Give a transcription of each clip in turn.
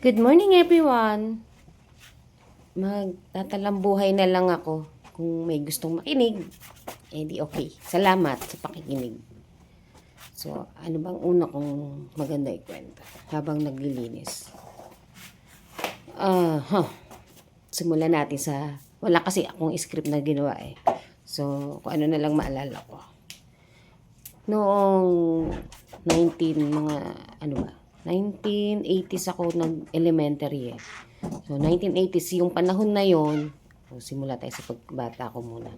Good morning everyone! Magtatalambuhay na lang ako. Kung may gustong makinig, eh di okay. Salamat sa pakikinig. So, ano bang una kong maganda ikwento habang naglilinis? Ah, huh. Simulan natin sa... Wala kasi akong script na ginawa eh. So, kung ano na lang maalala ko. Noong 19, mga ano ba? 1980s ako nag-elementary eh. So, 1980s, yung panahon na yon so, simula tayo sa pagbata ko muna.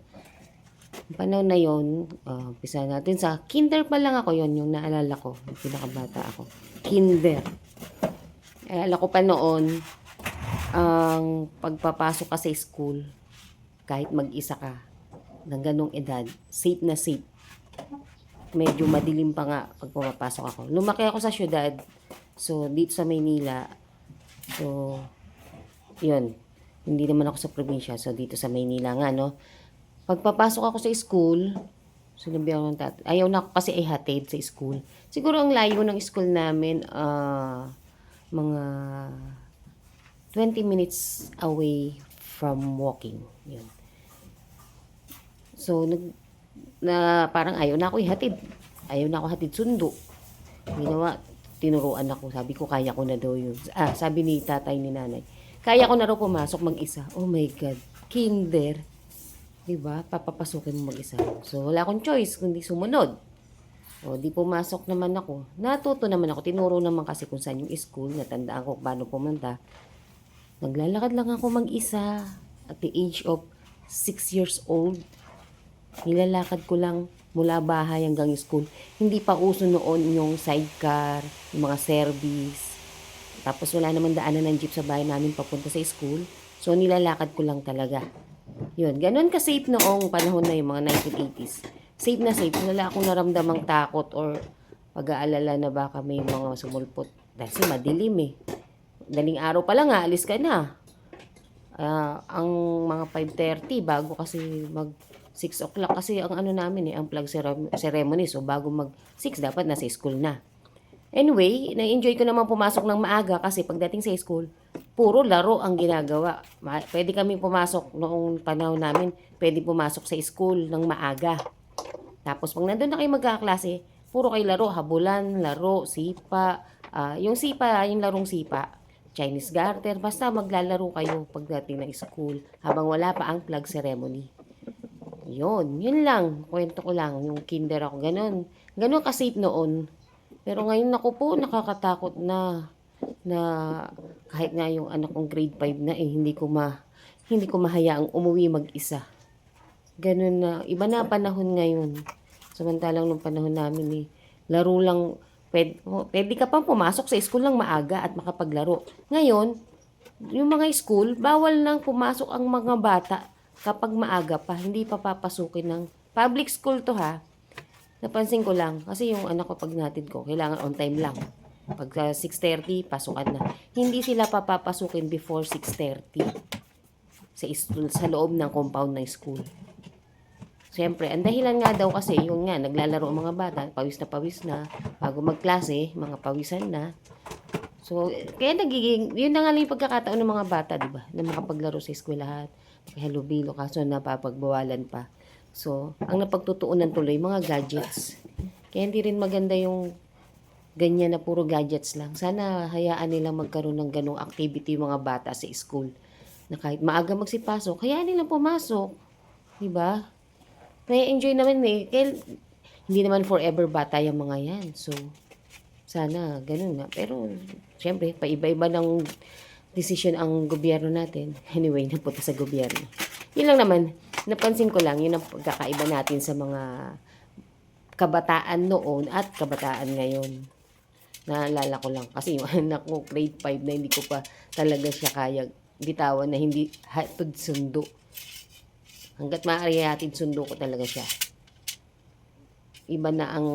Yung panahon na yon uh, umpisa natin sa kinder pa lang ako yon yung naalala ko, yung pinakabata ako. Kinder. Alala ko pa noon, ang pagpapasok ka sa school, kahit mag-isa ka, ng ganong edad, safe na safe. Medyo madilim pa nga pag pumapasok ako. Lumaki ako sa syudad, so dito sa Maynila, so yun, hindi naman ako sa probinsya, so dito sa Maynila nga, no. Pagpapasok ako sa school, sinabi ako ng tat, ayaw na ako kasi ihatid sa school. Siguro ang layo ng school namin, ah, mga 20 minutes away from walking. Yun. So, nag, na parang ayaw na ako ihatid. Ayaw na ako hatid sundo. Ginawa, tinuruan ako. Sabi ko, kaya ko na daw yun. Ah, sabi ni tatay ni nanay, kaya ko na raw pumasok mag-isa. Oh my God. Kinder. Diba? Papapasukin mo mag-isa. So, wala akong choice kundi sumunod. O, di pumasok naman ako. Natuto naman ako. Tinuro naman kasi kung saan yung school. Natandaan ko paano pumunta. Naglalakad lang ako mag-isa. At the age of 6 years old. Nilalakad ko lang mula bahay hanggang school. Hindi pa uso noon yung sidecar, yung mga service. Tapos wala naman daanan ng jeep sa bahay namin papunta sa school. So nilalakad ko lang talaga. Yun, ganun ka-safe noong panahon na yung mga 1980s. Safe na safe. Wala akong naramdamang takot or pag-aalala na baka may mga sumulpot. Kasi madilim eh. Daling araw pa lang, aalis ka na. Ah, ang mga 5.30, bago kasi mag 6 o'clock kasi ang ano namin eh, ang cere- ceremony. So, bago mag 6, dapat nasa school na. Anyway, na-enjoy ko naman pumasok ng maaga kasi pagdating sa school, puro laro ang ginagawa. Pwede kami pumasok noong panahon namin, pwede pumasok sa school ng maaga. Tapos pag nandun na kayo magkaklase, puro kayo laro, habulan, laro, sipa. ah, yung sipa, yung larong sipa, Chinese garter, basta maglalaro kayo pagdating ng school habang wala pa ang flag ceremony. Yun, yun lang. Kwento ko lang, yung kinder ako, ganun. Ganun ka-safe noon. Pero ngayon ako po, nakakatakot na na kahit nga yung anak kong grade 5 na eh, hindi ko ma hindi ko mahayaang umuwi mag-isa. Ganun na, iba na panahon ngayon. Samantalang nung panahon namin eh, laro lang, pwede, pwede ka pang pumasok sa school lang maaga at makapaglaro. Ngayon, yung mga school, bawal nang pumasok ang mga bata kapag maaga pa, hindi pa papasukin ng public school to ha. Napansin ko lang, kasi yung anak ko pag natin ko, kailangan on time lang. Pag uh, 6.30, pasukan na. Hindi sila papapasukin before 6.30 sa, sa loob ng compound ng school. Siyempre, ang dahilan nga daw kasi, yung nga, naglalaro ang mga bata, pawis na pawis na, bago magklase, mga pawisan na. So, kaya nagiging, yun na nga lang yung pagkakataon ng mga bata, di ba? Na makapaglaro sa eskwelahan, makahalubilo, kaso napapagbawalan pa. So, ang napagtutuunan tuloy, mga gadgets. Kaya hindi rin maganda yung ganyan na puro gadgets lang. Sana hayaan nilang magkaroon ng ganong activity yung mga bata sa school. Na kahit maaga magsipasok, hayaan nilang pumasok. Di ba? Kaya enjoy naman eh. Kaya, hindi naman forever bata yung mga yan. So, sana ganun na. Pero, syempre, paiba-iba ng decision ang gobyerno natin. Anyway, napunta sa gobyerno. Yun lang naman, napansin ko lang, yun ang pagkakaiba natin sa mga kabataan noon at kabataan ngayon. Naalala ko lang. Kasi yung anak ko, grade 5 na hindi ko pa talaga siya kaya bitawan na hindi hatid sundo. Hanggat maaari hatid sundo ko talaga siya. Iba na ang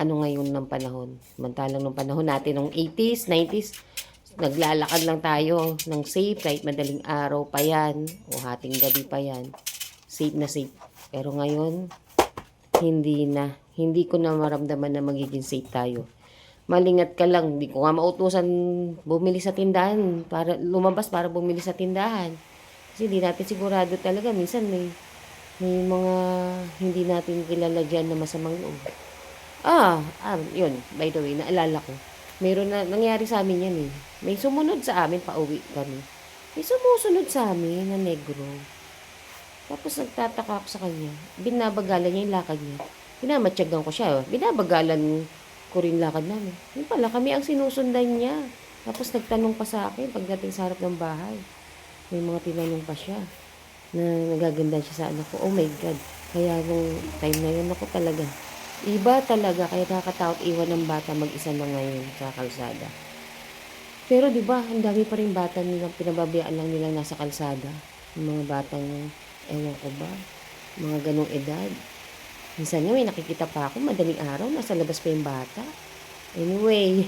ano ngayon ng panahon. Mantalang ng panahon natin, ng 80s, 90s, naglalakad lang tayo ng safe kahit madaling araw pa yan o hating gabi pa yan. Safe na safe. Pero ngayon, hindi na. Hindi ko na maramdaman na magiging safe tayo. malingat ka lang. Hindi ko nga mautusan bumili sa tindahan. Para, lumabas para bumili sa tindahan. Kasi hindi natin sigurado talaga. Minsan may, may mga hindi natin kilala dyan na masamang loob. Ah, ah, yun. By the way, naalala ko. Meron na, nangyari sa amin yan eh. May sumunod sa amin, pauwi kami. May sumusunod sa amin na negro. Tapos nagtataka ako sa kanya. Binabagalan niya yung lakad niya. Binamatyagan ko siya. Binabagalan ko rin lakad namin. Yung pala, kami ang sinusundan niya. Tapos nagtanong pa sa akin pagdating sa harap ng bahay. May mga tinanong pa siya na nagaganda siya sa anak ko. Oh my God. Kaya nung time na yun ako talaga. Iba talaga. Kaya nakakatakot iwan ng bata mag-isa na ngayon sa kalsada. Pero di ba, ang dami pa rin bata nilang pinababayaan lang nilang nasa kalsada. Yung mga batang, ewan ko ba, mga ganong edad. Minsan nga may nakikita pa ako, madaling araw, nasa labas pa yung bata. Anyway,